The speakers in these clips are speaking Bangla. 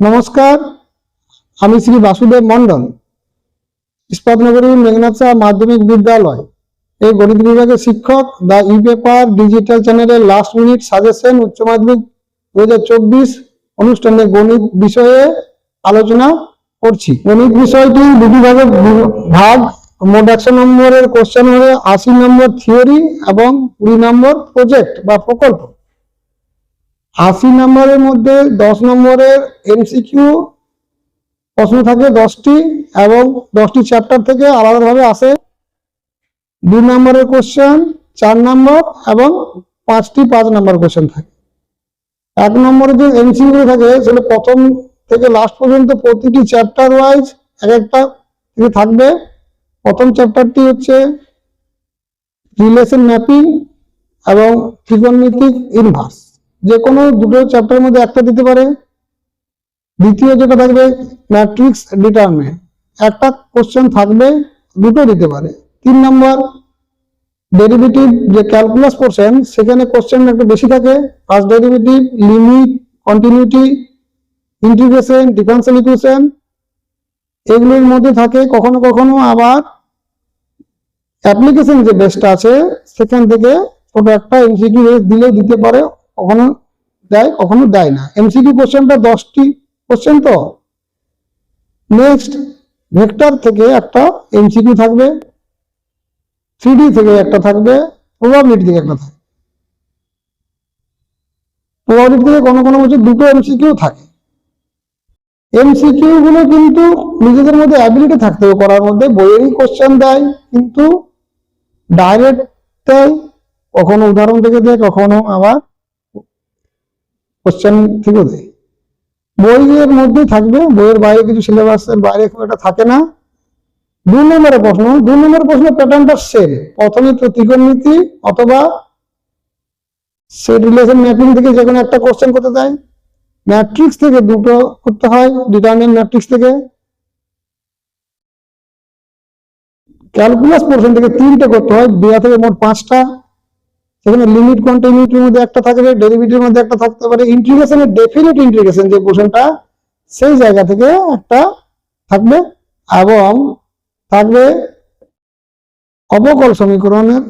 নমস্কার, আমি শ্রী বাসুদেব মন্ডল ইস্পাতনগরী মেঘনাথ মাধ্যমিক বিদ্যালয়। এই গণিত বিভাগের শিক্ষক, দ্য ই পেপার ডিজিটাল চ্যানেলের লাস্ট মিনিট সাজেশন উচ্চ মাধ্যমিক দু হাজার চব্বিশ অনুষ্ঠানে গণিত বিষয়ে আলোচনা করছি। গণিত বিষয়টি দুটি ভাগে ভাগ মোট একশো নম্বরের কোশ্চেন হবে আশি নম্বর থিওরি এবং কুড়ি নম্বর প্রজেক্ট বা প্রকল্প। আশি নম্বরের মধ্যে দশ নম্বরের এমসিকিউ প্রশ্ন থাকে দশটি এবং দশটি চ্যাপ্টার থেকে আলাদাভাবে আসে। দুই নম্বরের কোশ্চেন চার নম্বর এবং পাঁচটি পাঁচ নম্বর কোশ্চেন থাকে। এক নম্বরে যে এমসিকিউ থাকে সেটা প্রথম থেকে লাস্ট পর্যন্ত প্রতিটি চ্যাপ্টার ওয়াইজ এক একটা থাকবে। প্রথম চ্যাপ্টারটি হচ্ছে রিলেশন ম্যাপিং এবং ত্রিকোণমিতিক ইনভার্স যে কোনো দুটো চ্যাপ্টারের মধ্যে একটা দিতে পারে। দ্বিতীয় যেটা থাকবে ম্যাট্রিক্স ডিটারমিনেন্ট একটা কোশ্চেন থাকবে দুটো দিতে পারে। তিন নম্বর ডেরিভেটিভ যে ক্যালকুলাস পোর্শন সেখানে কোশ্চেন একটু বেশি থাকে। First derivative limit continuity integration differential equation এগুলির মধ্যে থাকে কখনো কখনো আবার অ্যাপ্লিকেশন যে বেসটা আছে, সেখান থেকে ছোট একটা এমসিকিউ দিলেও দিতে পারে। কখনো দেয় কখনো দেয় না। এমসিকিউ কোশ্চেনটা দশটি কোশ্চেন তো। নেক্সট ভেক্টর থেকে একটা এমসিকিউ থাকবে থ্রি থেকে একটা থাকবে প্রবাবিলিটি থেকে একটা থাকবে। প্রবাবিলিটি থেকে কোনো কোনো বছর দুটো এমসিকিউ থাকে। এমসিকিউ গুলো কিন্তু নিজেদের মধ্যে অ্যাবিলিটি থাকতে হবে করার মধ্যে। বইয়েরই কোশ্চেন দেয়, কিন্তু ডাইরেক্ট দেয়, কখনো উদাহরণ থেকে দেয়, কখনো আবার কোশ্চেন থেকেও দেয় বইয়ের মধ্যেই থাকবে, বইয়ের বাইরে কিছু সিলেবাসের বাইরে খুব একটা থাকে না। দুই নম্বরের প্রশ্ন, দুই নম্বরের প্রশ্ন প্যাটার্নটা সেম প্রথমে তো ত্রিকোণমিতি অথবা সেট রিলেশন ম্যাপিং থেকে যে কোনো একটা কোশ্চেন করতে দেয় ম্যাট্রিক্স থেকে দুটো করতে হয় ডিটারমিনেন্ট ম্যাট্রিক্স থেকে। ক্যালকুলাস পোর্শন থেকে তিনটে করতে হয়, দেওয়া থেকে মোট পাঁচটা। সেখানে লিমিট কন্টিনিউটির মধ্যে একটা থাকবে ডেরিভেটিভের মধ্যে একটা থাকতে পারে ইন্টিগ্রেশনের ডেফিনিট ইন্টিগ্রেশন যে পোর্শনটা সেই জায়গা থেকে একটা থাকবে এবং থাকবে অবকল সমীকরণের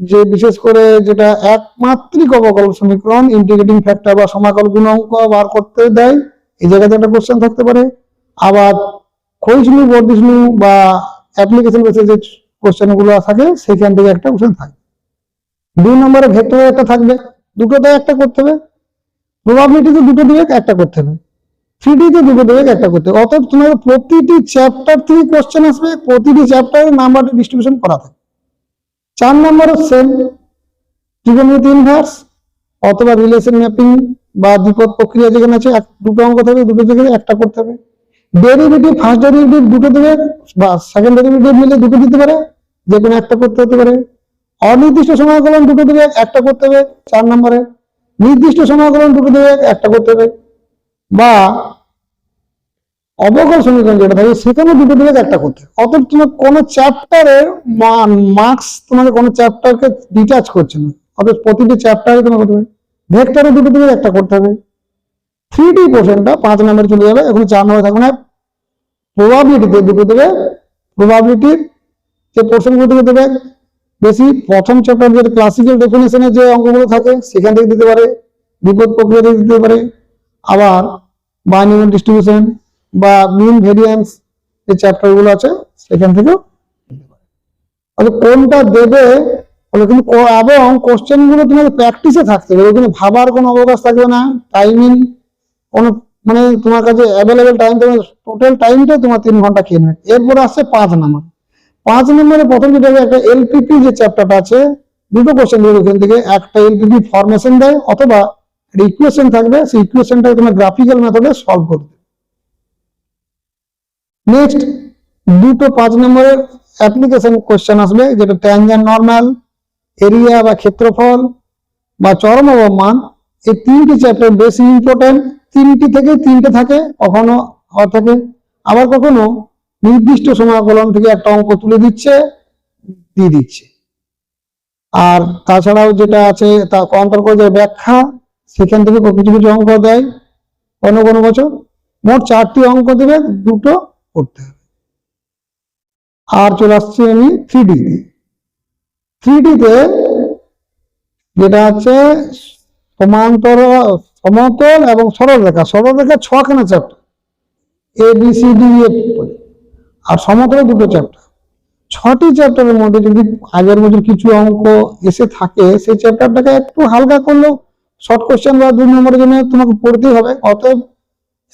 যে বিশেষ করে যেটা একমাত্রিক অবকল সমীকরণ ইন্টিগ্রেটিং ফ্যাক্টর বা সমাকল গুণাঙ্ক বার করতে দেয়, এই জায়গাতে একটা কোশ্চেন থাকতে পারে। আবার ক্ষয়িষ্ণু, বর্ধিষ্ণু বা অ্যাপ্লিকেশন বেসে যে কোশ্চেনগুলো থাকে, সেখান থেকে একটা কোশ্চেন থাকে। দুই নম্বরে ভেক্টরে একটা থাকবে। দুটোতে একটা করতে হবে। প্রবাবিলিটিতে দুটো দিয়ে একটা করতে হবে। থ্রিডিতে দুটো দিয়ে একটা করতে হবে। অতএব তোমার প্রতিটি চ্যাপ্টার থেকে কোশ্চেন আসবে, প্রতিটি চ্যাপ্টারের নাম্বার ডিস্ট্রিবিউশন করা থাকে চার নম্বরের সেম ত্রিকোণমিতি ইনভার্স অথবা রিলেশন ম্যাপিং বা দ্বিপদ প্রক্রিয়া যেখানে আছে দুটো অঙ্ক থাকবে, দুটো থেকে একটা করতে হবে। ডেরিভেটিভ ফার্স্ট ডেরিভেটিভ দুটো থেকে বা সেকেন্ড ডেরিভেটিভ মিলে দুটো দিতে পারে যে কোনো একটা করতে হতে পারে। অনির্দিষ্ট সমাকলন দুটো থেকে একটা করতে হবে চার নম্বরে। নির্দিষ্ট সমাকলন দুটো থেকে একটা করতে হবে। বা অবকল সমীকরণ যেটা থাকে, সেখানে দুটো থেকে একটা করতে অতএব তোমার কোনো চ্যাপ্টারের মার্কস তোমাকে কোনো চ্যাপ্টারকে ডিটাচ করছে না। অতএব প্রতিটি চ্যাপ্টারে তোমাকে করতে হবে। ভেক্টরে দুটো থেকে একটা করতে হবে। থ্রি ডি পোর্শনটা পাঁচ নম্বরে চলে যাবে। এখন চার নম্বরে থাকবে না। প্রবাবিলিটিতে দুটো দেবে প্রবাবিলিটির যে পোর্শনগুলো থেকে দেবে বেশি প্রথম চ্যাপ্টার যে ক্লাসিক্যাল ডেফিনেশনে যে অঙ্কগুলো থাকে, সেখান থেকে দিতে পারে, বিপদ প্রক্রিয়া থেকে দিতে পারে। আবার বাইনোমিয়াল ডিস্ট্রিবিউশন বা মিন ভেরিয়েন্স যে চ্যাপ্টারগুলো আছে, সেখান থেকেও তাহলে কোনটা দেবে? বলে কিন্তু এবং কোশ্চেনগুলো তোমাকে প্র্যাকটিসে থাকতে হবে। ওখানে ভাবার কোনো অবকাশ থাকবে না। টাইমিং কোনো মানে তোমার কাছে অ্যাভেলেবেল টাইম তোমার টোটাল টাইমটা তোমার তিন ঘণ্টা খেয়ে নেবে। এরপরে আসছে পাঁচ নাম্বার। পাঁচ নম্বরে প্রথম যেটা একটা এলপিপি যে চ্যাপ্টারটা আছে, দুটো কোশ্চেন দেবে ওখান থেকে। একটা এলপিপি ফরমেশন দেয় অথবা ইকুয়েশন থাকবে, সেই ইকুয়েশনটা তোমার গ্রাফিক্যাল মেথডে সলভ করবে। নেক্সট দুটো পাঁচ নম্বরের অ্যাপ্লিকেশন কোশ্চেন আসবে, যেটা ট্যানজেন্ট নর্মাল এরিয়া বা ক্ষেত্রফল, বা চরম অবমান এই তিনটি চ্যাপ্টার বেশি ইম্পর্টেন্ট তিনটি থেকে তিনটে থাকে, কখনো থাকে। আবার কখনো নির্দিষ্ট সমাকলন থেকে একটা অঙ্ক তুলে দিচ্ছে, দিয়ে দিচ্ছে। আর তাছাড়াও যেটা আছে, তা অন্তর্গত ব্যাখ্যা, সেখান থেকে কিছু কিছু অঙ্ক দেয়। কোনো কোনো বছর মোট চারটি অঙ্ক দেবে, দুটো করতে হবে। আর চলে আসছি আমি থ্রি ডিতে থ্রি ডিতে যেটা আছে, সমান্তর, সমতল এবং সরল রেখা সরল রেখা ছখানা chapter A B C D F আর সমতলে দুটো চ্যাপ্টার ছটি চ্যাপ্টারের মধ্যে যদি আগের বছর কিছু অঙ্ক এসে থাকে, সেই চ্যাপ্টারটাকে একটু হালকা করলেও শর্ট কোশ্চেন বা দুই নম্বরের জন্য তোমাকে পড়তেই হবে। অতএব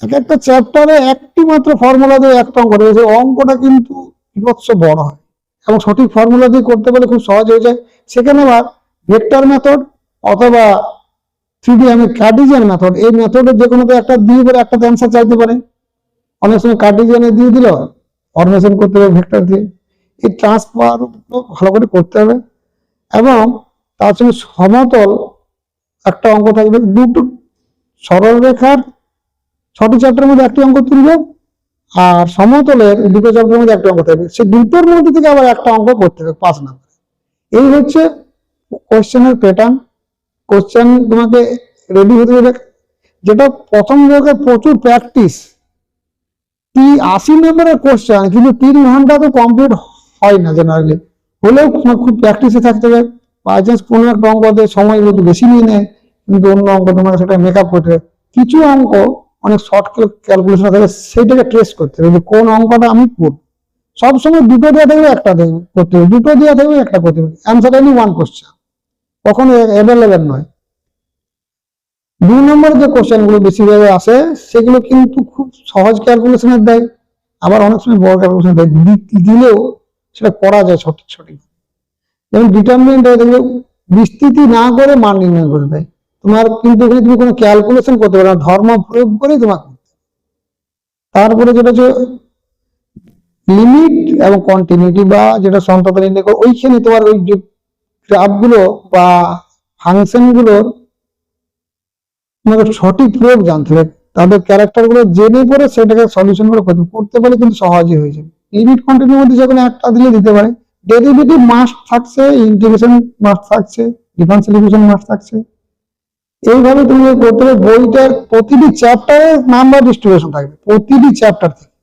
এক একটা চ্যাপ্টারে একটি মাত্র ফর্মুলা দিয়ে একটা অঙ্ক রয়েছে সেই অঙ্কটা কিন্তু বিভৎস বড় হয়। এবং সঠিক ফর্মুলা দিয়ে করতে পারলে খুব সহজ হয়ে যায়। সেখানে আবার ভেক্টর মেথড অথবা থ্রি ডি আমি কার্ডিজিয়ান মেথড এই মেথডে যে কোনো একটা দিয়ে করে একটা অ্যান্সার চাইতে পারে। অনেক সময় কার্ডিজিয়ানে দিয়ে দিল ফরমেশন করতে হবে ভেক্টর দিয়ে। এই ট্রান্সফার ভালো করে করতে হবে এবং তার সঙ্গে সমতল একটা অঙ্ক থাকবে, দুটো সরল রেখার ছটি চ্যাপ্টারের মধ্যে একটি অঙ্ক তুলবে আর সমতলের দুটো চ্যাপ্টারের মধ্যে একটা অঙ্ক থাকবে। সে দুটোর মধ্যে থেকে আবার একটা অঙ্ক করতে হবে পাঁচ নাম্বার এই হচ্ছে কোশ্চেনের প্যাটার্ন কোশ্চেন তোমাকে রেডি হতে হবে। যেটা প্রথম লোকের প্রচুর প্র্যাকটিস আশি নম্বরের কোশ্চেন কিন্তু তিন ঘণ্টা তো কমপ্লিট হয় না জেনারেলি হলেও খুব প্র্যাকটিসে থাকতে হবে বাই চান্স কোনো একটা অঙ্ক সময় একটু বেশি নিয়ে নেয়, কিন্তু অন্য অঙ্ক তোমাকে সেটা মেকআপ করতে হবে কিছু অঙ্ক অনেক শর্ট ক্যালকুলেশন থাকে সেইটাকে ট্রেস করতে হবে কোন অঙ্কটা আমি করব। সবসময় দুটো দেওয়া থাকবে একটা করতে হবে। দুটো দেওয়া থাকবে একটা করতে হবে। অ্যান্সার ওয়ান কোশ্চেন কখনো অ্যাভেলেবেল নয়। দুই নম্বর যে কোশ্চেনগুলো বেশিরভাবে আসে, সেগুলো কিন্তু খুব সহজ ক্যালকুলেশনের দেয়। আবার অনেক সময় বড় ক্যালকুলেশন দেয়। দিলেও সেটা করা যায় সঠিক সঠিক। যেমন ডিটারমিনেন্ট দেয়, দেখবে বিস্তৃতি না করে মান নির্ণয় করে দেয়। তোমার কিন্তু এখানে তুমি কোনো ক্যালকুলেশন করতে পারো না। ধর্ম প্রয়োগ করে তোমাকে তারপরে যেটা হচ্ছে লিমিট এবং কন্টিনিউটি বা যেটা সন্ততা নির্ণয় করে ওইখানে তোমার ওই যে গ্রাফগুলো বা ফাংশন সঠিক প্রয়োগ জানতে তাদের ক্যারেক্টারগুলো জেনে পরে সেটাকে সলিউশন করে করতে পারলে কিন্তু সহজই হয়ে যাবে। লিমিট কন্টিনিউ মধ্যে যে কোনো একটা দিলে দিতে পারে। ডেরিভেটিভ মাস্ট থাকছে ইন্টিগ্রেশন মাস্ট থাকছে ডিফারেন্সিয়াল মাস্ট থাকছে। এইভাবে তুমি করতে হবে বইটার প্রতিটি চ্যাপ্টারে নাম্বার ডিস্ট্রিবিউশন থাকবে। প্রতিটি চ্যাপ্টার থেকে।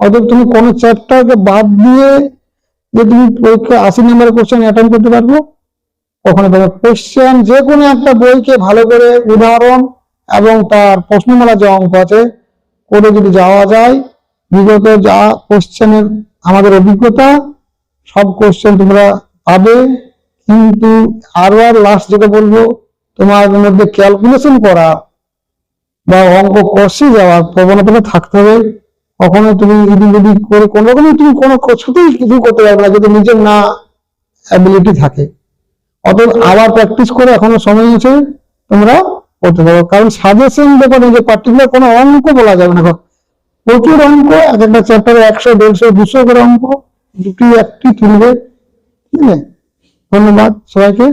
অতএব তুমি কোনো চ্যাপ্টারকে বাদ দিয়ে যে তুমি পরীক্ষা আশি নম্বরের কোশ্চেন অ্যাটেন্ড করতে পারব ওখানে তোমার কোশ্চেন যে কোনো একটা বইকে ভালো করে উদাহরণ এবং তার প্রশ্নমালা যে অঙ্ক আছে করে যদি যাওয়া যায়, বিগত যা কোশ্চেনের আমাদের অভিজ্ঞতা, সব কোশ্চেন তোমরা পাবে। কিন্তু আরও আর লাস্ট যেটা বলব, তোমার মধ্যে ক্যালকুলেশন করা বা অঙ্ক কষে যাওয়ার প্রবণতাটা থাকতে হবে। কখনো তুমি যদি করে কোনো রকমই তুমি কোনো কিছুতেই কিছু করতে পারবে না, যদি নিজের না অ্যাবিলিটি থাকে। অতএব আবার প্র্যাকটিস করে এখনও সময় আছে তোমরা করতে পারো কারণ সাজেশন ব্যাপারে যে পার্টিকুলার কোনো অঙ্ক বলা যাবে না। প্রচুর অঙ্ক, এক একটা চ্যাপ্টারে একশো, দেড়শো, দুশো করে অঙ্ক, দুটি, একটি তুলবে ঠিক আছে? ধন্যবাদ সবাইকে।